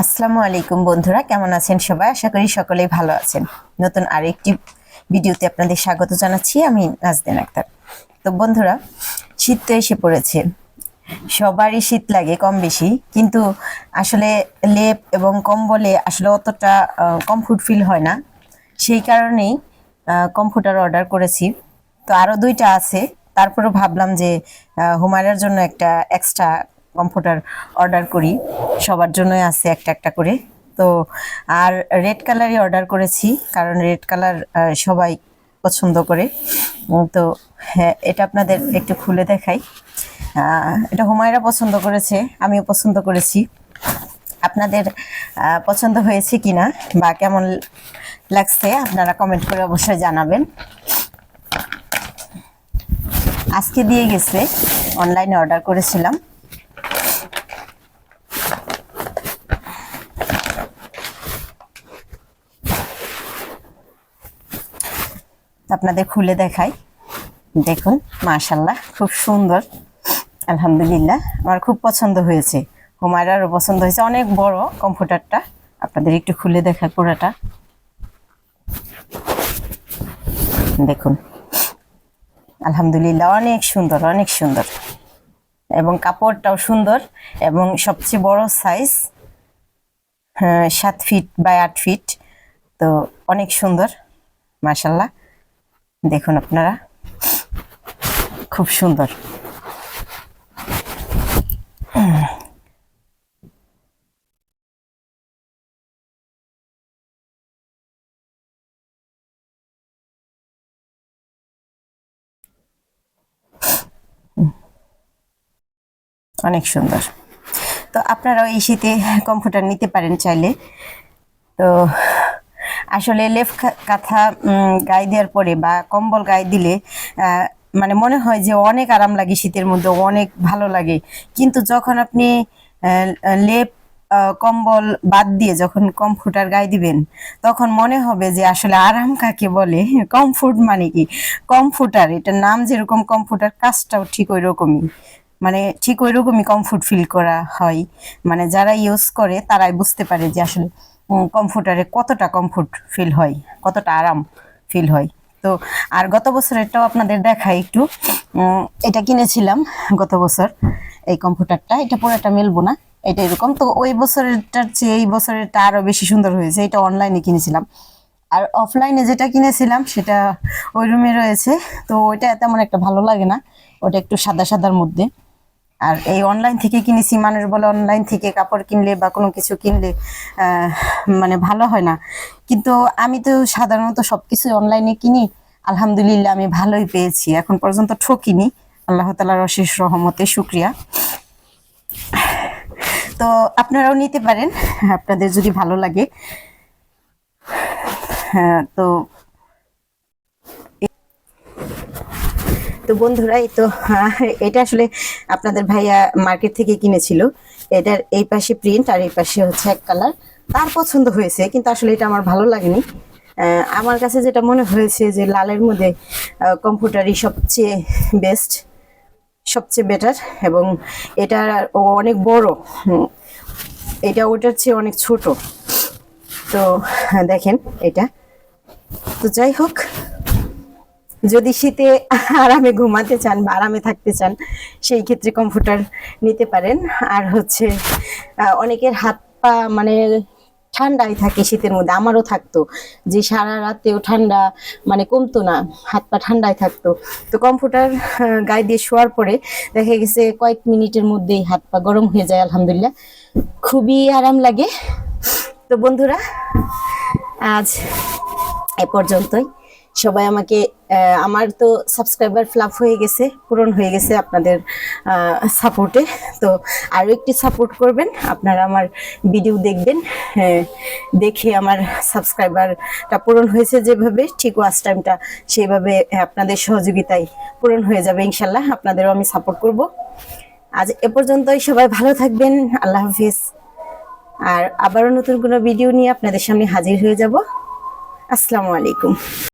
আসসালামু আলাইকুম বন্ধুরা, কেমন আছেন সবাই? আশা করি সকলেই ভালো আছেন। নতুন আরেকটি ভিডিওতে আপনাদের স্বাগত জানাচ্ছি, আমি নাজদিন আক্তার। তো বন্ধুরা, শীত তো এসে পড়েছে। সবারই শীত লাগে কম বেশি, কিন্তু আসলে লেপ এবং কম্বলে আসলে অতটা কমফোর্ট ফিল হয় না। সেই কারণেই কম্পিউটার অর্ডার করেছি। তো আরও দুইটা আছে। তারপরেও ভাবলাম যে হুমায়রার জন্য একটা এক্সট্রা কম্পিউটার অর্ডার করি। সবার জন্যই আছে একটা একটা করে। তো আর রেড কালারই অর্ডার করেছি, কারণ রেড কালার সবাই পছন্দ করে। তো হ্যাঁ এটা আপনাদের একটু খুলে দেখাই। এটা হুমায়রা পছন্দ করেছে, আমিও পছন্দ করেছি। আপনাদের পছন্দ হয়েছে কিনা বা কেমন লাগছে আপনারা কমেন্ট করে অবশ্যই জানাবেন। আজকে দিয়ে গেছে, অনলাইনে অর্ডার করেছিলাম। আপনাদের খুলে দেখাই। দেখুন মাশাল্লাহ খুব সুন্দর। আলহামদুলিল্লাহ, আমার খুব পছন্দ হয়েছে। হুমায়রারও পছন্দ হয়েছে। অনেক বড় কম্পিউটারটা। আপনাদের একটু খুলে দেখা পুরাটা। দেখুন। আলহামদুলিল্লাহ, অনেক সুন্দর অনেক সুন্দর। এবং কাপড়টাও সুন্দর এবং সবচেয়ে বড় সাইজ সাত ফিট বাই আট ফিট তো অনেক সুন্দর মাশাল্লাহ দেখুন আপনারা। খুব সুন্দর। অনেক সুন্দর। তো আপনারাও এই শীতে কম্পিউটার নিতে পারেন চাইলে। তো আসলে লেফ কাঁথা গায়ে দেওয়ার পরে বা কম্বল গায়ে দিলে মানে মনে হয় যে অনেক আরাম লাগে শীতের মধ্যে, অনেক ভালো লাগে। কিন্তু যখন আপনি লেপ কম্বল বাদ দিয়ে যখন কম্পিউটার গায়ে দিবেন, তখন মনে হবে যে আসলে আরাম কাকে বলে? কমফোর্ট মানে কি? কম্পিউটার এটার নাম যেরকম কম্পিউটার কাজটাও ঠিক ওই রকমই মানে ঠিক ওই রকমই কমফোর্ট ফিল করা হয়। মানে যারা ইউজ করে, তারাই বুঝতে পারে যে আসলে কমফোর্টারে কতটা কমফোর্ট ফিল হয়, কতটা আরাম ফিল হয়। তো আর গত বছরেরটাও আপনাদের দেখাই একটু। এটা কিনেছিলাম গত বছর, এই কম্পিউটারটা এটা পুরোটা মেলবো না, এটা এরকম। তো ওই বছরেরটার চেয়ে এই বছরেরটা আরও বেশি সুন্দর হয়েছে, এটা অনলাইনে কিনেছিলাম। আর অফলাইনে যেটা কিনেছিলাম, সেটা ওই রুমে রয়েছে। তো ওইটা তেমন একটা ভালো লাগে না, ওটা একটু সাদা সাদার মধ্যে। আর এই অনলাইন থেকে কিনেছি, মানুষ বলে অনলাইন থেকে কাপড় কিনলে বা কোনো কিছু কিনলে মানে ভালো হয় না। কিন্তু আমি তো সাধারণত সব সবকিছু অনলাইনে কিনি। আলহামদুলিল্লাহ, আমি ভালোই পেয়েছি। এখন পর্যন্ত ঠকিনি। আল্লাহ তালার অশেষ রহমতে শুক্রিয়া। তো আপনারাও নিতে পারেন। আপনাদের যদি ভালো লাগে। হ্যাঁ তো তো বন্ধুরা এই তো এটা আসলে আপনাদের ভাইয়া মার্কেট থেকে কিনেছিল। এটার এই পাশে প্রিন্ট আর এই পাশে হচ্ছে এক কালার তার পছন্দ হয়েছে কিন্তু আসলে এটা আমার ভালো লাগেনি। আমার কাছে যেটা মনে হয়েছে যে লালের মধ্যে কম্পিউটারই সবচেয়ে বেস্ট সবচেয়ে বেটার এবং এটা অনেক বড়। এটা ওটার চেয়ে অনেক ছোট। তো হ্যাঁ, দেখেন এটা। তো যাই হোক যদি শীতে আরামে ঘুমাতে চান বা আরামে থাকতে চান, সেই ক্ষেত্রে কম্পিউটার নিতে পারেন। আর হচ্ছে অনেকের হাত পা মানে ঠান্ডাই থাকে শীতের মধ্যে, আমারও থাকতো। যে সারা রাতেও ঠান্ডা মানে কমতো না, হাত পা ঠান্ডায় থাকতো। তো কম্পিউটার গায়ে দিয়ে শোয়ার পরে দেখা গেছে কয়েক মিনিটের মধ্যেই হাত পা গরম হয়ে যায়, আলহামদুলিল্লাহ। খুবই আরাম লাগে। তো বন্ধুরা, আজ এ পর্যন্তই। সবাই আমাকে আমার তো সাবস্ক্রাইবার ফ্লাপ হয়ে গেছে পূরণ হয়ে গেছে আপনাদের সাপোর্টে তো আরও একটি সাপোর্ট করবেন আপনারা আমার ভিডিও দেখবেন হ্যাঁ, দেখে আমার সাবস্ক্রাইবারটা পূরণ হয়েছে যেভাবে ঠিক ওয়াচ টাইমটা সেইভাবে আপনাদের সহযোগিতায় পূরণ হয়ে যাবে ইনশাল্লাহ আপনাদেরও আমি সাপোর্ট করব। আজ এ পর্যন্তই সবাই ভালো থাকবেন আল্লাহ হাফিজ। আর আবারও নতুন কোনো ভিডিও নিয়ে আপনাদের সামনে হাজির হয়ে যাব। আসসালামু আলাইকুম।